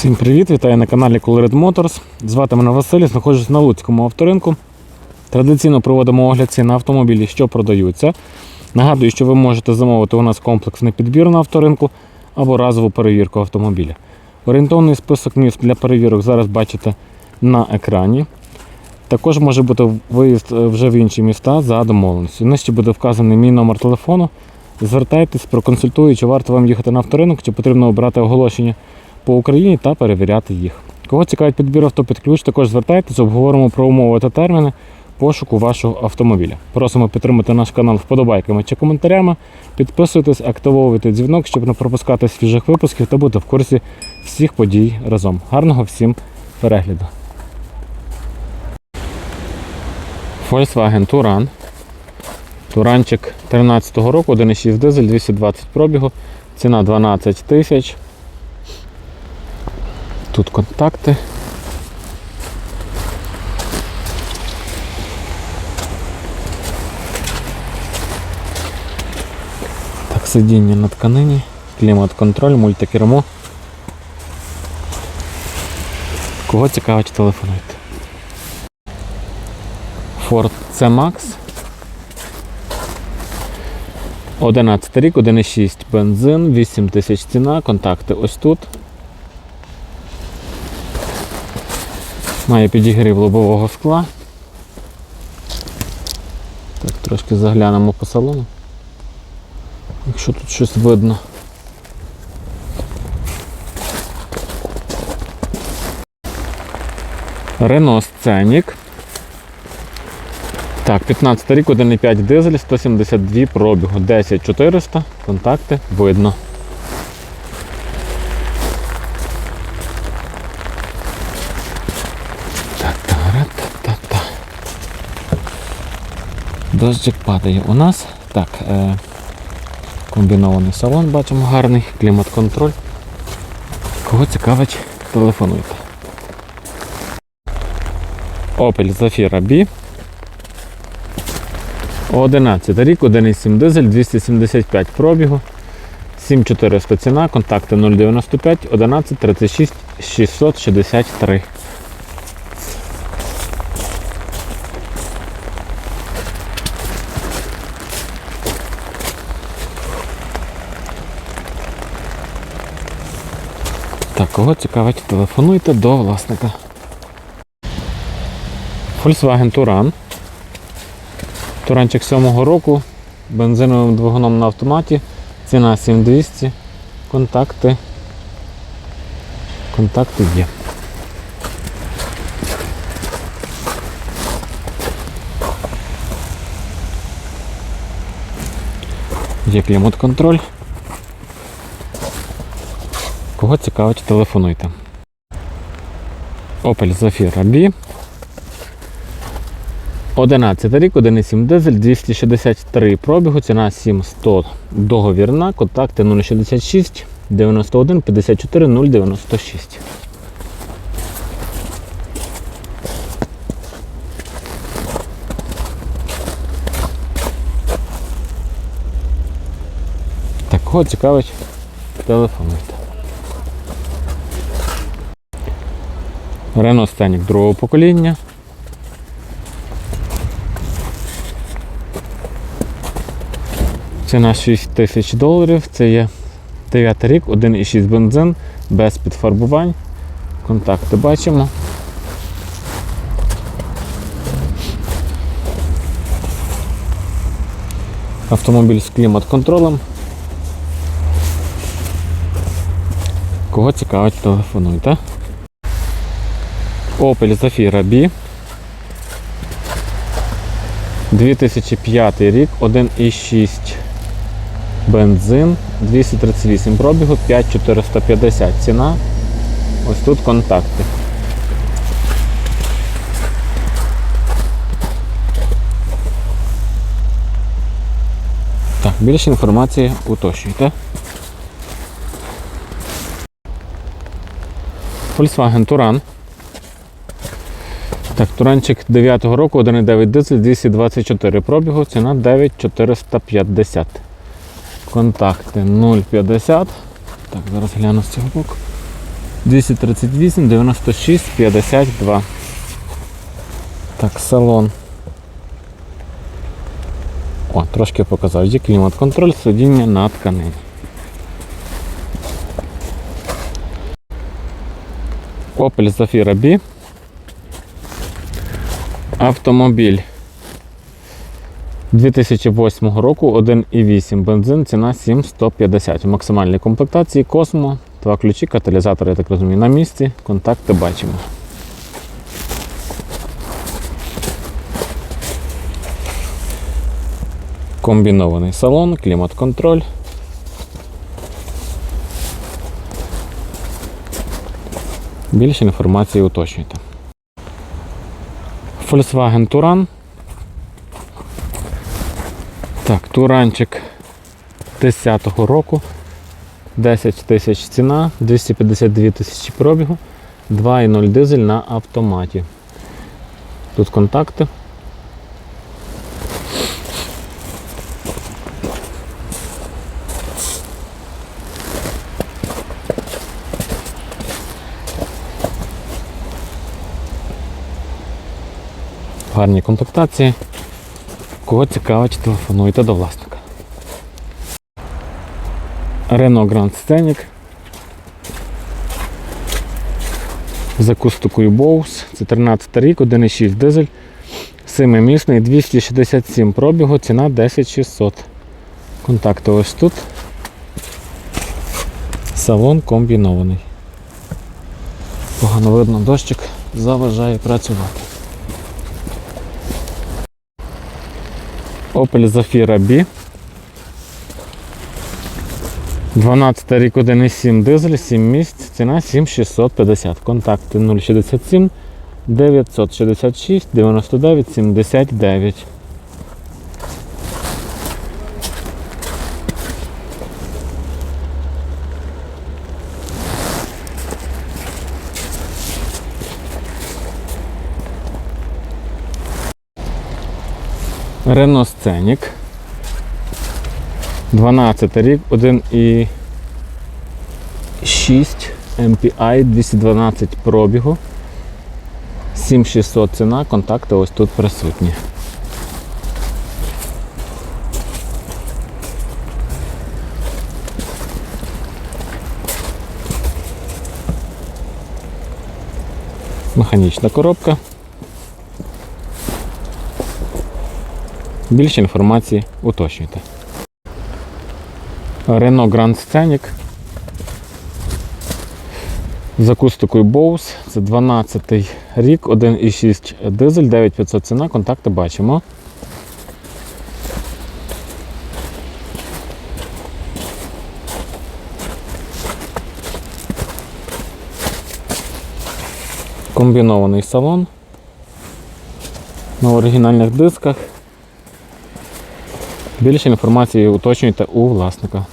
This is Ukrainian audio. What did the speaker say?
Всім привіт! Вітаю на каналі Colored Motors. Звати мене Василь, знаходжусь на Луцькому авторинку. Традиційно проводимо огляд цін на автомобілі, що продаються. Нагадую, що ви можете замовити у нас комплексний підбір на авторинку або разову перевірку автомобіля. Орієнтовний список міст для перевірок зараз бачите на екрані. Також може бути виїзд е, вже в інші міста за домовленістю. Нижче буде вказаний мій номер телефону. Звертайтесь, проконсультую, чи варто вам їхати на авторинок, чи потрібно обрати оголошення по Україні та перевіряти їх. Кого цікавить підбір авто ключ, також звертайтесь, обговоримо про умови та терміни пошуку вашого автомобіля. Просимо підтримати наш канал вподобайками чи коментарями. Підписуйтесь, активовуйте дзвінок, щоб не пропускати свіжих випусків та бути в курсі всіх подій разом. Гарного всім перегляду. Volkswagen Touran. Туранчик 13-го року, 1,6 дизель, 220 пробігу, ціна 12 тисяч. Тут контакти. Так, сидіння на тканині, клімат-контроль, мультикермо. Кого цікавить, телефонуйте. Ford C-Max. 11 рік, 1,6 бензин, 8 тисяч ціна, контакти ось тут. Має підігрів лобового скла. Так, трошки заглянемо по салону. Якщо тут щось видно. Renault Scenic. Так, 15 рік, 1,5 дизель, 172 пробігу, 10400, контакти видно. Дощик падає у нас. Так, е, комбінований салон бачимо гарний, клімат-контроль. Кого цікавить, телефонуйте. Opel Zafira B. 11 рік, 1,7 дизель, 275 пробігу, 7400 ціна, контакти 095 11 36 663. Кого цікавить, телефонуйте до власника. Volkswagen Touran. Туранчик 7-го року, бензиновим двигуном на автоматі, ціна 7200, контакти. Контакти є. Є клімат-контроль. Кого цікавить, телефонуйте. Opel Zafira B. 11 рік, 1,7 дизель, 263 пробігу, ціна 7100 договірна, контакти 066 91 54 096. Так, кого цікавить, телефонуйте. Renault Scenic другого покоління. Ціна 6 тисяч доларів. Це є 9 рік, 1,6 бензин, без підфарбувань. Контакти бачимо. Автомобіль з клімат-контролем. Кого цікавить, телефонуйте. Opel Zafira B. 2005 рік, 1,6 бензин, 238 пробігу, 5450 ціна. Ось тут контакти. Так, більше інформації уточнюйте. Volkswagen Touran. Так, Туранчик 9-го року, 1,9 дизель, 224 пробігу, ціна 9450. Контакти 050. Так, зараз гляну з цього боку. 238 96 52. Так, салон. О, трошки показав. Є клімат-контроль, сидіння на тканині. Opel Zafira B. Автомобіль 2008 року 1,8 бензин, ціна 7150. У максимальній комплектації Космо, два ключі, каталізатор, я так розумію, на місці. Контакти бачимо. Комбінований салон, клімат-контроль. Більше інформації уточнюйте. Volkswagen Туран. Так, Туранчик 10-го року. 10 тисяч ціна, 252 тисячі пробігу, 2,0 дизель на автоматі. Тут контакти. Гарні комплектації. Кого цікавить, телефонуйте до власника. Renault Grand Scenic. З акустикою Bose. Це 13 рік, 1,6 дизель. Семимісний, 267 пробігу, ціна 10600. Контакти ось тут. Салон комбінований. Погано видно, дощик заважає працювати. Opel Zafira B. 12 рік 1,7 дизель, 7 місць, ціна 7650. Контакти 067 966 99 79. Renault Scenic. 12 рік, 1,6 MPI, 212 пробігу. 7600 ціна, контакти ось тут присутні. Механічна коробка. Більше інформації уточнюйте. Renault Grand Scenic з акустикою Bose. Це 12 рік, 1,6 дизель, 9500 ціна, контакти бачимо. Комбінований салон на оригінальних дисках. Більше інформації уточнюйте у власника.